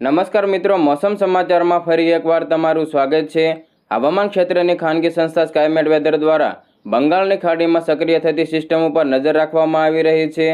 નમસ્કાર મિત્રો, મોસમ સમાચારમાં ફરી એકવાર તમારું સ્વાગત છે. હવામાન ક્ષેત્રની ખાનગી સંસ્થા સ્કાયમેટ વેધર દ્વારા બંગાળની ખાડીમાં સક્રિય થતી સિસ્ટમ ઉપર નજર રાખવામાં આવી રહી છે.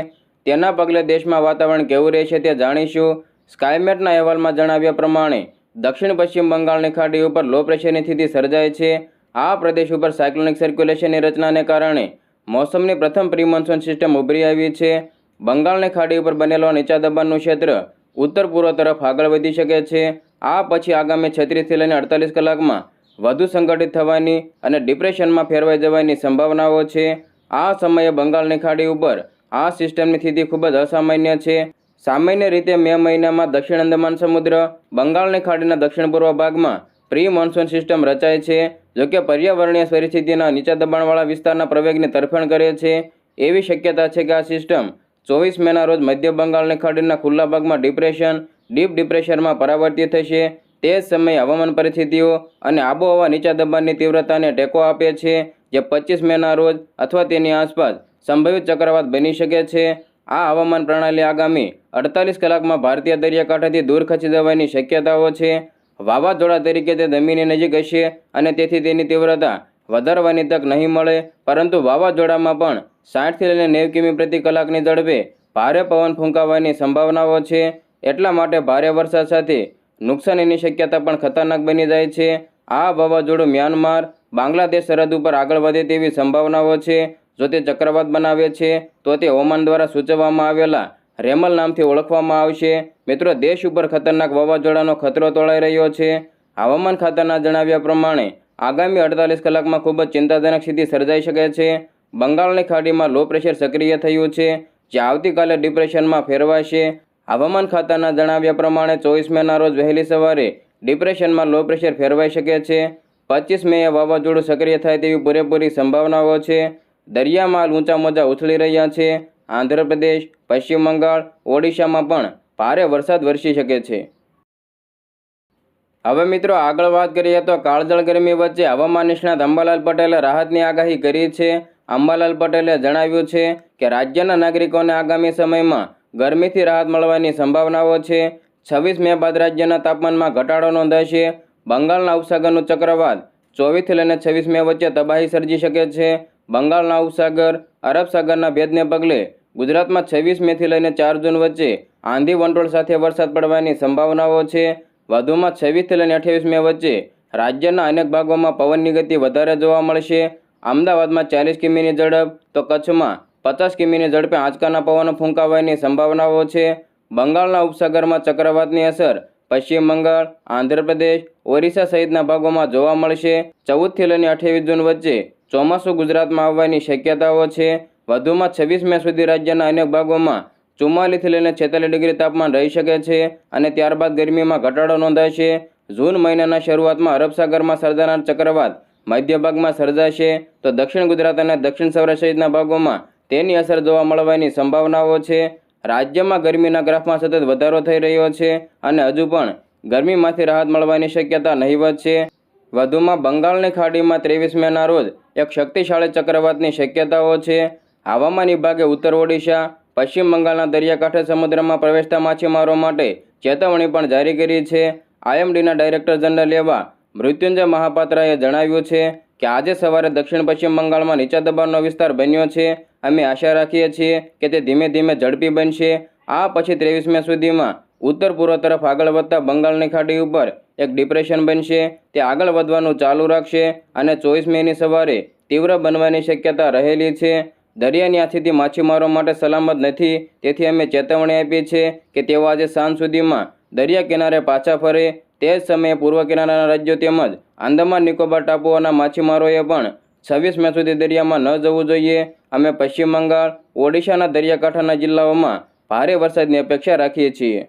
તેના પગલે દેશમાં વાતાવરણ કેવું રહેશે તે જાણીશું. સ્કાયમેટના અહેવાલમાં જણાવ્યા પ્રમાણે, દક્ષિણ પશ્ચિમ બંગાળની ખાડી ઉપર લો પ્રેશરની સ્થિતિ સર્જાય છે. આ પ્રદેશ ઉપર સાયક્લોનિક સર્ક્યુલેશનની રચનાને કારણે મોસમની પ્રથમ પ્રિમોન્સૂન સિસ્ટમ ઉભરી આવી છે. બંગાળની ખાડી ઉપર બનેલો નીચા દબાણનું ક્ષેત્ર ઉત્તર પૂર્વ તરફ આગળ વધી શકે છે. આ પછી આગામી છત્રીસથી લઈને અડતાલીસ કલાકમાં વધુ સંગઠિત થવાની અને ડિપ્રેશનમાં ફેરવાઈ જવાની સંભાવનાઓ છે. આ સમયે બંગાળની ખાડી ઉપર આ સિસ્ટમની સ્થિતિ ખૂબ જ અસામાન્ય છે. સામાન્ય રીતે મે મહિનામાં દક્ષિણ અંદમાન સમુદ્ર, બંગાળની ખાડીના દક્ષિણ પૂર્વ ભાગમાં પ્રી મોન્સૂન સિસ્ટમ રચાય છે જોકે પર્યાવરણીય પરિસ્થિતિના નીચા દબાણવાળા વિસ્તારના પ્રવેગની તરફેણ કરે છે. એવી શક્યતા છે કે આ સિસ્ટમ ચોવીસ મેના રોજ મધ્ય બંગાળની ખાડીના ખુલ્લા ભાગમાં ડિપ્રેશન ડીપ ડિપ્રેશનમાં પરાવર્તિત થશે. તે જ સમયે હવામાન પરિસ્થિતિઓ અને આબોહવા નીચા દબાણની તીવ્રતાને ટેકો આપે છે, જે પચીસ મેના રોજ અથવા તેની આસપાસ સંભવિત ચક્રવાત બની શકે છે. આ હવામાન પ્રણાલી આગામી અડતાલીસ કલાકમાં ભારતીય દરિયાકાંઠાથી દૂર ખસી જવાની શક્યતાઓ છે. વાવાઝોડા તરીકે તે જમીનની નજીક હશે અને તેથી તેની તીવ્રતા વધારવાની તક નહીં મળે, પરંતુ વાવાઝોડામાં પણ સાઠથી લઈને નેવ કિમી પ્રતિ કલાકની ઝડપે ભારે પવન ફૂંકાવાની સંભાવનાઓ છે. એટલા માટે ભારે વરસાદ સાથે નુકસાનીની શક્યતા પણ ખતરનાક બની જાય છે. આ વાવાઝોડું મ્યાનમાર, બાંગ્લાદેશ સરહદ ઉપર આગળ વધે તેવી સંભાવનાઓ છે. જો તે ચક્રવાત બનાવે છે, તો તે ઓમાન દ્વારા સૂચવવામાં આવેલા રેમલ નામથી ઓળખવામાં આવશે. મિત્રો, દેશ ઉપર ખતરનાક વાવાઝોડાનો ખતરો તોળાઈ રહ્યો છે. હવામાન ખાતાના જણાવ્યા પ્રમાણે આગામી અડતાલીસ કલાકમાં ખૂબ જ ચિંતાજનક સ્થિતિ સર્જાઈ શકે છે. બંગાળની ખાડીમાં લો પ્રેશર સક્રિય થયું છે, જે આવતીકાલે ડિપ્રેશનમાં ફેરવાશે. હવામાન ખાતાના જણાવ્યા પ્રમાણે ચોવીસ મેના રોજ વહેલી સવારે ડિપ્રેશનમાં લો પ્રેશર ફેરવાઈ શકે છે. પચીસ મેએ વાવાઝોડું સક્રિય થાય તેવી પૂરેપૂરી સંભાવનાઓ છે. દરિયામાં ઊંચા મોજા ઉછળી રહ્યા છે. આંધ્રપ્રદેશ, પશ્ચિમ બંગાળ, ઓડિશામાં પણ ભારે વરસાદ વરસી શકે છે. હવે મિત્રો આગળ વાત કરીએ તો કાળજળ ગરમી વચ્ચે હવામાન નિષ્ણાત અંબાલાલ પટેલે રાહતની આગાહી કરી છે. અંબાલાલ પટેલે જણાવ્યું છે કે રાજ્યના નાગરિકોને આગામી સમયમાં ગરમીથી રાહત મળવાની સંભાવનાઓ છે. છવ્વીસ મે બાદ રાજ્યના તાપમાનમાં ઘટાડો નોંધાશે. બંગાળના ઉપસાગરનું ચક્રવાત ચોવીસથી લઈને છવ્વીસ મે વચ્ચે તબાહી સર્જી શકે છે. બંગાળના ઉપસાગર, અરબ સાગરના ભેદને પગલે ગુજરાતમાં છવ્વીસ મેથી લઈને ચાર જૂન વચ્ચે આંધી વંટોળ સાથે વરસાદ પડવાની સંભાવનાઓ છે. વધુમાં છવ્વીસથી લઈને અઠ્યાવીસ મે વચ્ચે રાજ્યના અનેક ભાગોમાં પવનની ગતિ વધારે જોવા મળશે. અમદાવાદમાં ચાલીસ કિમીની ઝડપ, તો કચ્છમાં પચાસ કિમીની ઝડપે આંચકાના પવનો ફૂંકાવાની સંભાવનાઓ છે. બંગાળના ઉપસાગરમાં ચક્રવાતની અસર પશ્ચિમ બંગાળ, આંધ્રપ્રદેશ, ઓરિસ્સા સહિતના ભાગોમાં જોવા મળશે. ચૌદથી લઈને અઠ્યાવીસ જૂન વચ્ચે ચોમાસું ગુજરાતમાં આવવાની શક્યતાઓ છે. વધુમાં છવ્વીસ મે સુધી રાજ્યના અનેક ભાગોમાં ચુમ્માલીસથી લઈને છેતાલીસ ડિગ્રી તાપમાન રહી શકે છે અને ત્યારબાદ ગરમીમાં ઘટાડો નોંધાશે. જૂન મહિનાના શરૂઆતમાં અરબસાગરમાં સર્જાનાર ચક્રવાત મધ્ય ભાગમાં સર્જાશે. તો દક્ષિણ ગુજરાત અને દક્ષિણ સૌરાષ્ટ્ર સહિતના ભાગોમાં તેની અસર જોવા મળવાની સંભાવનાઓ છે. રાજ્યમાં ગરમીના ગ્રાફમાં સતત વધારો થઈ રહ્યો છે અને હજુ પણ ગરમીમાંથી રાહત મળવાની શક્યતા નહીવત છે. વધુમાં બંગાળની ખાડીમાં ત્રેવીસ મેના રોજ એક શક્તિશાળી ચક્રવાતની શક્યતાઓ છે. હવામાન વિભાગે ઉત્તર ઓડિશા પશ્ચિમ બંગાળના દરિયાકાંઠે સમુદ્રમાં પ્રવેશતા માછીમારો માટે ચેતવણી પણ જારી કરી છે. આઈએમડીના ડાયરેક્ટર જનરલ એવા મૃત્યુંજય મહાપાત્રાએ જણાવ્યું છે કે આજે સવારે દક્ષિણ પશ્ચિમ બંગાળમાં નીચા દબાણનો વિસ્તાર બન્યો છે. અમે આશા રાખીએ છીએ કે તે ધીમે ધીમે ઝડપી બનશે. આ પછી ત્રેવીસ મે સુધીમાં ઉત્તર પૂર્વ તરફ આગળ વધતા બંગાળની ખાડી ઉપર એક ડિપ્રેશન બનશે. તે આગળ વધવાનું ચાલુ રાખશે અને ચોવીસ મેની સવારે તીવ્ર બનવાની શક્યતા રહેલી છે. દરિયાની આથીથી માછીમારો માટે સલામત નથી. તેથી અમે ચેતવણી આપી છે કે તેઓ આજે સાંજ સુધીમાં દરિયા કિનારે પાછા ફરે. તે જ સમયે પૂર્વ કિનારાના રાજ્યો તેમજ આંદામાન નિકોબાર ટાપુઓના માછીમારોએ પણ છવ્વીસ મે સુધી દરિયામાં ન જવું જોઈએ. અમે પશ્ચિમ બંગાળ, ઓડિશાના દરિયાકાંઠાના જિલ્લાઓમાં ભારે વરસાદની અપેક્ષા રાખીએ છીએ.